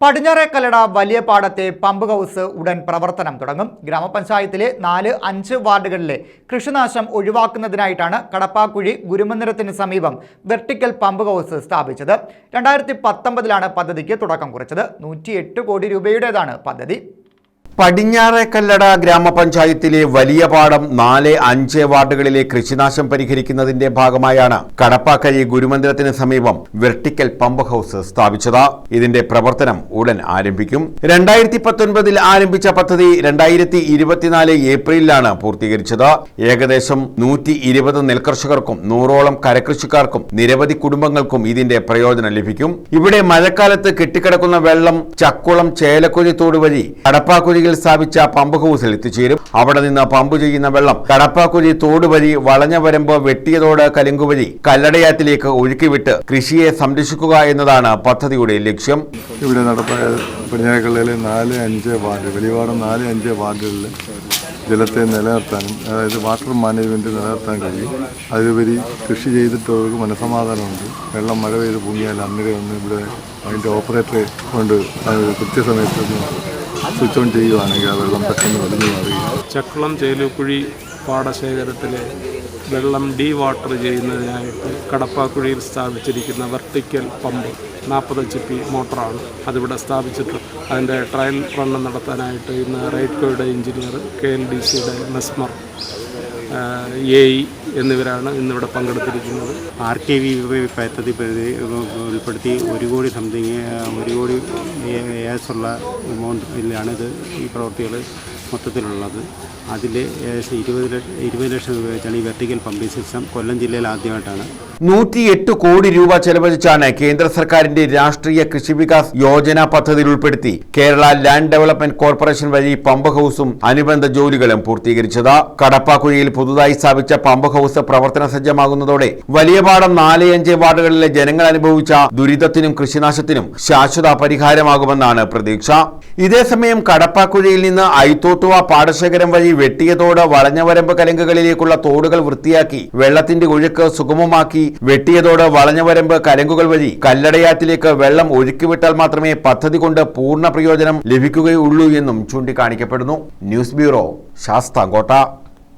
പടിഞ്ഞാറേക്കല്ലട വലിയ പാടത്തെ pump house ഉടൻ പ്രവർത്തനം തുടങ്ങും. ഗ്രാമപഞ്ചായത്തിലെ നാല് അഞ്ച് വാർഡുകളിലെ കൃഷിനാശം ഒഴിവാക്കുന്നതിനായിട്ടാണ് കടപ്പാക്കുഴി ഗുരുമന്ദിരത്തിന് സമീപം വെർട്ടിക്കൽ പമ്പ് ഹൗസ് സ്ഥാപിച്ചത്. രണ്ടായിരത്തി പത്തൊമ്പതിലാണ് പദ്ധതിക്ക് തുടക്കം കുറിച്ചത്. നൂറ്റിയെട്ട് കോടി രൂപയുടേതാണ് പദ്ധതി. പടിഞ്ഞാറേക്കല്ലട ഗ്രാമപഞ്ചായത്തിലെ വലിയ പാടം നാല് അഞ്ച് വാർഡുകളിലെ കൃഷിനാശം പരിഹരിക്കുന്നതിന്റെ ഭാഗമായാണ് കടപ്പാക്കരി ഗുരുമന്ദിരത്തിന് സമീപം വെർട്ടിക്കൽ പമ്പ് ഹൗസ് സ്ഥാപിച്ചത്. ഇതിന്റെ പ്രവർത്തനം ഉടൻ ആരംഭിക്കും. രണ്ടായിരത്തി പത്തൊൻപതിൽ ആരംഭിച്ച പദ്ധതി രണ്ടായിരത്തി ഇരുപത്തിനാല് ഏപ്രിലിലാണ് പൂർത്തീകരിച്ചത്. ഏകദേശം നൂറ്റി ഇരുപത് നെൽകർഷകർക്കും നൂറോളം കരകൃഷിക്കാർക്കും നിരവധി കുടുംബങ്ങൾക്കും ഇതിന്റെ പ്രയോജനം ലഭിക്കും. ഇവിടെ മഴക്കാലത്ത് കെട്ടിക്കിടക്കുന്ന വെള്ളം ചക്കുളം ചേലക്കുഴി തോട് വഴി കടപ്പാക്കുഴിയിൽ സ്ഥാപിച്ച പമ്പ് ഹൗസിൽ എത്തിച്ചേരും. അവിടെ നിന്ന് പമ്പ് ചെയ്യുന്ന വെള്ളം കടപ്പാക്കുഴി തോട് വഴി വളഞ്ഞ വരമ്പ് വെട്ടിയതോട് കലുങ്കുവഴി കല്ലടയാറ്റിലേക്ക് ഒഴുക്കിവിട്ട് കൃഷിയെ സംരക്ഷിക്കുക എന്നതാണ് പദ്ധതിയുടെ ലക്ഷ്യം. ഇവിടെ നടപ്പായ പടിഞ്ഞാറക്കള്ളയിലെ നാല് അഞ്ച് വാർഡ് വെളിവാടം നാല് അഞ്ച് വാർഡുകളിൽ ജലത്തെ നിലനിർത്താനും അതായത് വാട്ടർ മാനേജ്മെന്റ് നിലനിർത്താൻ കഴിയും. അതിലുപരി കൃഷി ചെയ്തിട്ടവർക്ക് മനസമാധാനമുണ്ട് വെള്ളം മഴ പെയ്ത് പൊങ്ങിയാൽ അന്നേരം ഒന്ന് ഇവിടെ അതിന്റെ ഓപ്പറേറ്ററെ കൊണ്ട് കൃത്യസമയത്ത് സ്വിച്ച് ഓൺ ചെയ്യുകയാണെങ്കിൽ ആ വെള്ളം പെട്ടെന്ന് വലിഞ്ഞു മാറുകയും ചക്കുളം ചേലുക്കുഴി പാടശേഖരത്തിലെ വെള്ളം ഡീ വാട്ടർ ചെയ്യുന്നതിനായിട്ട് കടപ്പാക്കുഴിയിൽ സ്ഥാപിച്ചിരിക്കുന്ന വെർട്ടിക്കൽ പമ്പ് നാൽപ്പത് എച്ച് പി മോട്ടറാണ്. അതിവിടെ സ്ഥാപിച്ചിട്ടുണ്ട് അതിന്റെ ട്രയൽ റണ്ണ് നടത്താനായിട്ട് ഇന്ന് റൈറ്റ്കോയുടെ എഞ്ചിനീയർ കെ എൽ ഡി സിയുടെ മെസ്മർ എ എന്നിവരാണ് ഇന്നിവിടെ പങ്കെടുത്തിരിക്കുന്നത്. ആർ കെ വി പദ്ധതി ഉൾപ്പെടുത്തി ഒരു കോടി സംതിങ് ഒരു കോടി ഏസുള്ള എമൗണ്ടിലാണ് ഇത് ഈ പ്രവൃത്തികൾ മൊത്തത്തിലുള്ളത്. അതിൽ ഏകദേശം ഇരുപത് ലക്ഷം ഇരുപത് ലക്ഷം രൂപ വെച്ചാണ് ഈ വെർട്ടിക്കൽ പമ്പിംഗ് സിസ്റ്റം കൊല്ലം ജില്ലയിൽ ആദ്യമായിട്ടാണ് നൂറ്റിയെട്ട് കോടി രൂപ ചെലവഴിച്ചാണ് കേന്ദ്ര സർക്കാരിന്റെ രാഷ്ട്രീയ കൃഷി വികാസ് യോജന പദ്ധതിയിൽ ഉൾപ്പെടുത്തി കേരള ലാൻഡ് ഡെവലപ്മെന്റ് കോർപ്പറേഷൻ വഴി പമ്പ് ഹൌസും അനുബന്ധ ജോലികളും പൂർത്തീകരിച്ചത്. കടപ്പാക്കുഴിയിൽ പുതുതായി സ്ഥാപിച്ച പമ്പ് ഹൌസ് പ്രവർത്തന സജ്ജമാകുന്നതോടെ വലിയ പാടം നാല് അഞ്ച് വാർഡുകളിലെ ജനങ്ങൾ അനുഭവിച്ച ദുരിതത്തിനും കൃഷിനാശത്തിനും ശാശ്വത പരിഹാരമാകുമെന്നാണ് പ്രതീക്ഷ. ഇതേസമയം കടപ്പാക്കുഴിയിൽ നിന്ന് ഐത്തോട്ടുവ പാടശേഖരം വഴി വെട്ടിയതോട് വളഞ്ഞവരമ്പ് കലങ്കുകളിലേക്കുള്ള തോടുകൾ വൃത്തിയാക്കി വെള്ളത്തിന്റെ ഒഴുക്ക് സുഗമമാക്കി വെട്ടിയതോട് വളഞ്ഞവരമ്പ് കലങ്കുകൾ വഴി കല്ലടയാറ്റിലേക്ക് വെള്ളം ഒഴുക്കിവിട്ടാൽ മാത്രമേ പദ്ധതി കൊണ്ട് പൂർണ പ്രയോജനം ലഭിക്കുകയുള്ളൂ എന്നും ചൂണ്ടിക്കാണിക്കപ്പെടുന്നു. News bureau Sasthamkotta.